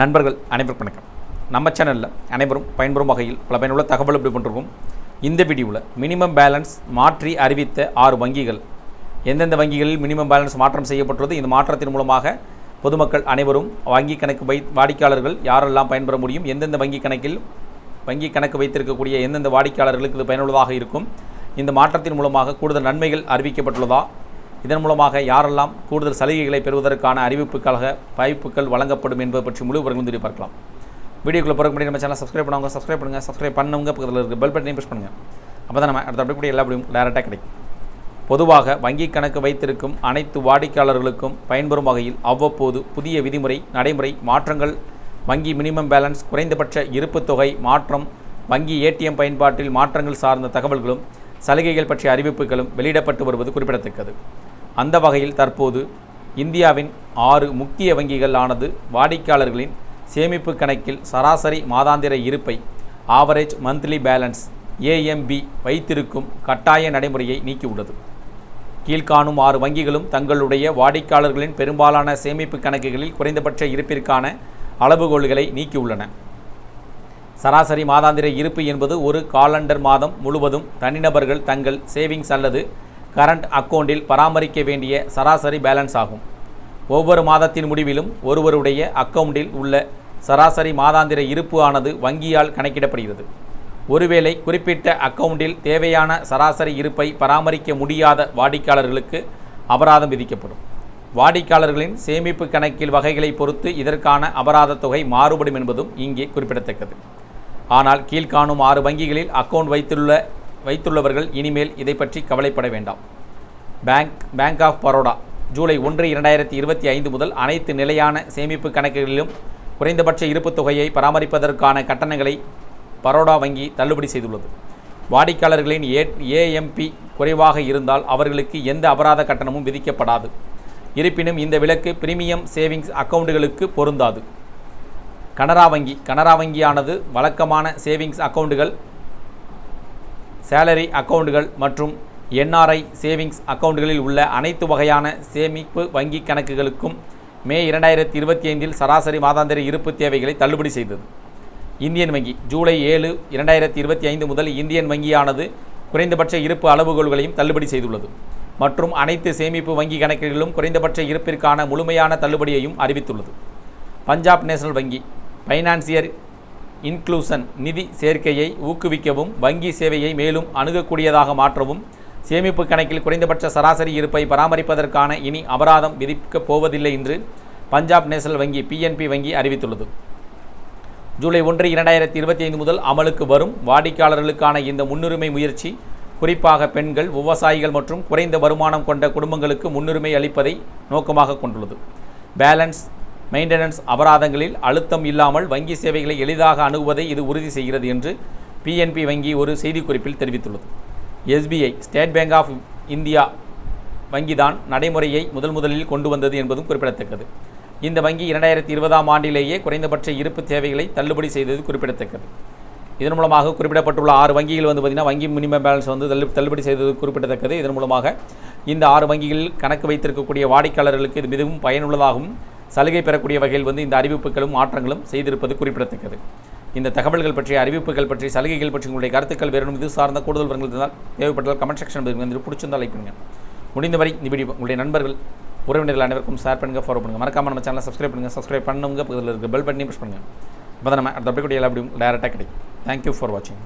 நண்பர்கள் அனைவருக்கும் வணக்கம். நம்ம சேனலில் அனைவரும் பயன்பெறும் வகையில் பல பயனுள்ள தகவல் எப்படி பண்ணிருக்கோம் இந்த வீடியோவில் மினிமம் பேலன்ஸ் மாற்றி அறிவித்த ஆறு வங்கிகள். எந்தெந்த வங்கிகளில் மினிமம் பேலன்ஸ் மாற்றம் செய்யப்பட்டுள்ளது? இந்த மாற்றத்தின் மூலமாக பொதுமக்கள் அனைவரும் வங்கி கணக்கு வை வாடிக்கையாளர்கள் யாரெல்லாம் பயன்பெற முடியும்? எந்தெந்த வங்கி கணக்கில் வங்கி கணக்கு வைத்திருக்கக்கூடிய எந்தெந்த வாடிக்கையாளர்களுக்கு இது பயனுள்ளதாக இருக்கும்? இந்த மாற்றத்தின் மூலமாக கூடுதல் நன்மைகள் அறிவிக்கப்பட்டுள்ளதா? இதன் மூலமாக யாரெல்லாம் கூடுதல் சலுகைகளை பெறுவதற்கான அறிவிப்புக்காக வாய்ப்புகள் வழங்கப்படும் என்பது பற்றி முழு விவரங்களும் தெரிய பார்க்கலாம். வீடியோக்குள்ளே பிறகு முன்னாடி நம்ம சேனல் சப்ஸ்கிரைப் பண்ணுவாங்க சப்ஸ்கிரைப் பண்ணுங்கள் சப்ஸ்கிரைப் பண்ணுங்க பக்கத்தில் இருக்க பெல் பட்டனையும் ப்ரெஸ் பண்ணுங்கள் அப்போ தான் நம்ம அடுத்த அப்படி எல்லா அப்படியும் டேரெக்டாக கிடைக்கும். பொதுவாக வங்கி கணக்கு வைத்திருக்கும் அனைத்து வாடிக்கையாளர்களுக்கும் பயன்பெறும் வகையில் அவ்வப்போது புதிய விதிமுறை நடைமுறை மாற்றங்கள் வங்கி மினிமம் பேலன்ஸ் குறைந்தபட்ச இருப்புத் தொகை மாற்றம் வங்கி ஏடிஎம் பயன்பாட்டில் மாற்றங்கள் சார்ந்த தகவல்களும் சலுகைகள் பற்றிய அறிவிப்புகளும் வெளியிடப்பட்டு வருவது குறிப்பிடத்தக்கது. அந்த வகையில் தற்போது இந்தியாவின் ஆறு முக்கிய வங்கிகள் ஆனது வாடிக்கையாளர்களின் சேமிப்பு கணக்கில் சராசரி மாதாந்திர இருப்பை ஆவரேஜ் மந்த்லி பேலன்ஸ் ஏஎம்பி வைத்திருக்கும் கட்டாய நடைமுறையை நீக்கியுள்ளது. கீழ்காணும் ஆறு வங்கிகளும் தங்களுடைய வாடிக்கையாளர்களின் பெரும்பாலான சேமிப்பு கணக்குகளில் குறைந்தபட்ச இருப்பிற்கான அளவுகோல்களை நீக்கியுள்ளன. சராசரி மாதாந்திர இருப்பு என்பது ஒரு காலண்டர் மாதம் முழுவதும் தனிநபர்கள் தங்கள் சேவிங்ஸ் அல்லது கரண்ட் அக்கௌண்டில் பராமரிக்க வேண்டிய சராசரி பேலன்ஸ் ஆகும். ஒவ்வொரு மாதத்தின் முடிவிலும் ஒருவருடைய அக்கவுண்டில் உள்ள சராசரி மாதாந்திர இருப்பு ஆனது வங்கியால் கணக்கிடப்படுகிறது. ஒருவேளை குறிப்பிட்ட அக்கவுண்டில் தேவையான சராசரி இருப்பை பராமரிக்க முடியாத வாடிக்கையாளர்களுக்கு அபராதம் விதிக்கப்படும். வாடிக்கையாளர்களின் சேமிப்பு கணக்கில் வகைகளை பொறுத்து இதற்கான அபராத தொகை மாறுபடும் என்பதும் இங்கே குறிப்பிடத்தக்கது. ஆனால் கீழ்காணும் ஆறு வங்கிகளில் அக்கவுண்ட் வைத்துள்ள வைத்துள்ளவர்கள் இனிமேல் இதை பற்றி கவலைப்பட வேண்டாம். பேங்க் பேங்க் ஆஃப் பரோடா ஜூலை ஒன்று இரண்டாயிரத்தி இருபத்தி ஐந்து முதல் அனைத்து நிலையான சேமிப்பு கணக்குகளிலும் குறைந்தபட்ச இருப்புத் தொகையை பராமரிப்பதற்கான கட்டணங்களை பரோடா வங்கி தள்ளுபடி செய்துள்ளது. வாடிக்கையாளர்களின் ஏ ஏஎம்பி குறைவாக இருந்தால் அவர்களுக்கு எந்த அபராத கட்டணமும் விதிக்கப்படாது. இருப்பினும் இந்த விலக்கு பிரீமியம் சேவிங்ஸ் அக்கவுண்டுகளுக்கு பொருந்தாது. கனரா வங்கி கனரா வங்கியானது வழக்கமான சேவிங்ஸ் அக்கௌண்டுகள் சேலரி அக்கவுண்டுகள் மற்றும் என்ஆர்ஐ சேவிங்ஸ் அக்கௌண்டுகளில் உள்ள அனைத்து வகையான சேமிப்பு வங்கி கணக்குகளுக்கும் மே இரண்டாயிரத்தி இருபத்தி ஐந்தில் சராசரி மாதாந்திர இருப்பு தேவைகளை தள்ளுபடி செய்தது. இந்தியன் வங்கி ஜூலை ஏழு இரண்டாயிரத்தி இருபத்தி ஐந்து முதல் இந்தியன் வங்கியானது குறைந்தபட்ச இருப்பு அளவுகோல்களையும் தள்ளுபடி செய்துள்ளது மற்றும் அனைத்து சேமிப்பு வங்கி கணக்குகளிலும் குறைந்தபட்ச இருப்பிற்கான முழுமையான தள்ளுபடியையும் அறிவித்துள்ளது. பஞ்சாப் நேஷனல் வங்கி ஃபைனான்சியர் இன்க்ளூசன் நிதி சேர்க்கையை ஊக்குவிக்கவும் வங்கி சேவையை மேலும் அணுகக்கூடியதாக மாற்றவும் சேமிப்பு கணக்கில் குறைந்தபட்ச சராசரி இருப்பை பராமரிப்பதற்கான இனி அபராதம் விதிக்கப் போவதில்லை என்று பஞ்சாப் நேஷனல் வங்கி பிஎன்பி வங்கி அறிவித்துள்ளது. ஜூலை ஒன்று இரண்டாயிரத்தி இருபத்தி ஐந்து முதல் அமலுக்கு வரும் வாடிக்கையாளர்களுக்கான இந்த முன்னுரிமை முயற்சி குறிப்பாக பெண்கள் விவசாயிகள் மற்றும் குறைந்த வருமானம் கொண்ட குடும்பங்களுக்கு முன்னுரிமை அளிப்பதை நோக்கமாக கொண்டுள்ளது. பேலன்ஸ் மெயின்டெனன்ஸ் அபராதங்களில் அழுத்தம் இல்லாமல் வங்கி சேவைகளை எளிதாக அணுகுவதை இது உறுதி செய்கிறது என்று பிஎன்பி வங்கி ஒரு செய்திக்குறிப்பில் தெரிவித்துள்ளது. SBI state bank of India வங்கிதான் நடைமுறையை முதல் முதலில் கொண்டு வந்தது என்பதும் குறிப்பிடத்தக்கது. இந்த வங்கி இரண்டாயிரத்தி இருபதாம் ஆண்டிலேயே குறைந்தபட்ச இருப்பு தேவைகளை தள்ளுபடி செய்தது குறிப்பிடத்தக்கது. இதன் மூலமாக குறிப்பிடப்பட்டுள்ள ஆறு வங்கிகள் வந்து பார்த்திங்கன்னா வங்கி மினிமம் பேலன்ஸ் வந்து தள்ளு தள்ளுபடி செய்தது குறிப்பிடத்தக்கது. இதன் மூலமாக இந்த ஆறு வங்கிகளில் கணக்கு வைத்திருக்கக்கூடிய வாடிக்கையாளர்களுக்கு இது மிகவும் பயனுள்ளதாகவும் சலுகை பெறக்கூடிய வகையில் வந்து இந்த அறிவிப்புகளும் மாற்றங்களும் செய்திருப்பது குறிப்பிடத்தக்கது. இந்த தகவல்கள் பற்றிய அறிவிப்புகள் பற்றி சலுகைகள் பற்றி உங்களுடைய கருத்துக்கள் வேறும் இது சார்ந்த கூடுதல் விவரங்கள் இருந்தால் தேவைப்பட்டால் கமெண்ட் செக்ஷன் வந்து பிடிச்சிருந்தால் லைக் பண்ணுங்கள் முடிந்தவரை இந்த வீடியோ உங்களுடைய நண்பர்கள் உறவினர்கள் அனைவருக்கும் ஷேர் பண்ணுங்கள் ஃபாலோ பண்ணுங்கள் மறக்காம நம்ம சேனலை சப்ஸ்கிரைப் பண்ணுங்கள் சப்ஸ்கிரைப் பண்ணுங்க பக்கத்தில் இருக்க பெல் பட்டனையும் ப்ரெஸ் பண்ணுங்கள் இப்போ தான் நம்ம அடுத்த அப்படி கூட எல்லா அப்படியும் டேரெக்டாக கிடைக்கும். தேங்க்யூ ஃபார் வாட்சிங்